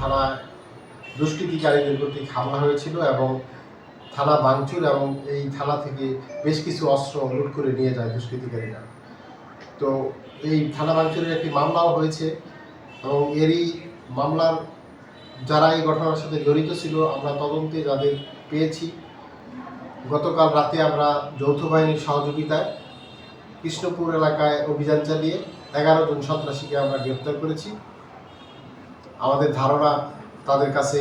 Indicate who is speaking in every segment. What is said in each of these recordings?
Speaker 1: থানা দুষ্কৃতিকারীদের প্রতি হামলা হয়েছিল এবং থানা ভাঙচুর এবং এই থানা থেকে বেশ কিছু অস্ত্র লুট করে নিয়ে যায় দুষ্কৃতিকারীরা। তো এই থানা ভাঙচুরের একটি মামলাও হয়েছে এবং এরই মামলার যারা এই ঘটনার সাথে জড়িত ছিল, আমরা তদন্তে যাদের পেয়েছি। গতকাল রাতে আমরা যৌথ বাহিনীর সহযোগিতায় কৃষ্ণপুর এলাকায় অভিযান চালিয়ে এগারো জন সন্ত্রাসীকে আমরা গ্রেপ্তার করেছি। আমাদের ধারণা তাদের কাছে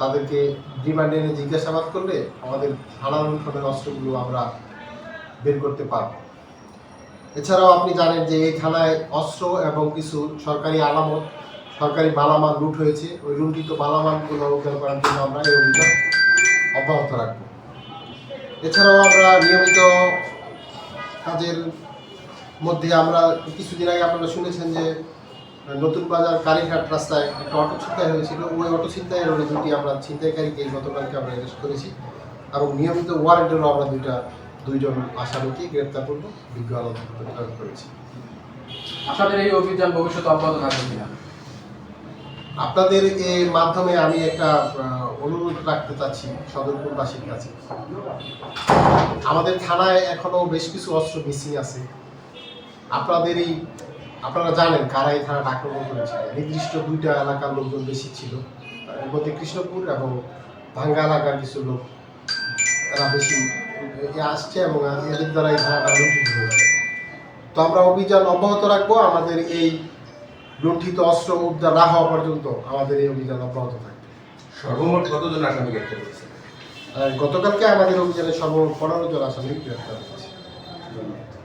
Speaker 1: তাদেরকে রিমান্ডে এনে জিজ্ঞাসাবাদ করলে আমাদের থানা লুণ্ঠনের অস্ত্রগুলো আমরা বের করতে পারব। এছাড়াও আপনি জানেন যে এই থানায় অস্ত্র এবং কিছু সরকারি আলামত, সরকারি মালামাল লুট হয়েছে। ওই লুণ্ঠিত মালামালগুলো উদ্ধার করার জন্য আমরা এই অভিযান অব্যাহত রাখব। এছাড়াও আমরা নিয়মিত কাজের মধ্যে আমরা কিছুদিন আগে আপনারা শুনেছেন যে নতুন বাজার কালীঘাট রাস্তায় একটা অটো ছিনতাই হয়েছিল। ওই অটো ছিনতাইয়ের ওই দুটি আমরা ছিনতাইকারীকে গতকালকে আমরা অ্যারেস্ট করেছি এবং নিয়মিত ওয়ারেন্টেরও আমরা দুইটা দুইজন আসামিকে গ্রেপ্তার করব বিজ্ঞ আদালত করেছি।
Speaker 2: আপনাদের এই অভিযান ভবিষ্যতে অব্যাহত থাকবে কিনা?
Speaker 1: আপনাদের এর মাধ্যমে আমি একটা অনুরোধ রাখতে চাচ্ছি সদরপুরবাসীর কাছে। আমাদের থানায় এখনও বেশ কিছু অস্ত্র মিসিং আছে। আপনাদেরই আপনারা জানেন কারা এই থানাটা আক্রমণ করেছে নির্দিষ্ট দুইটা এলাকার লোকজন বেশি ছিল। মধ্যে কৃষ্ণপুর এবং ভাঙ্গা এলাকার কিছু লোক এরা বেশি আসছে এবং এদের দ্বারা এই থানাটা লুণ্ঠিত হয়েছে তো আমরা অভিযান অব্যাহত রাখব। আমাদের এই লুণ্ঠিত অস্ত্র উদ্ধার না হওয়া পর্যন্ত আমাদের এই অভিযান অব্যাহত থাকবে।
Speaker 3: সর্বমোট কতজন আসামি গ্রেপ্তার করেছে
Speaker 1: গতকালকে আমাদের অভিযানে সর্বমোট পনেরো জন আসামি গ্রেপ্তার হয়েছে।
Speaker 3: ধন্যবাদ।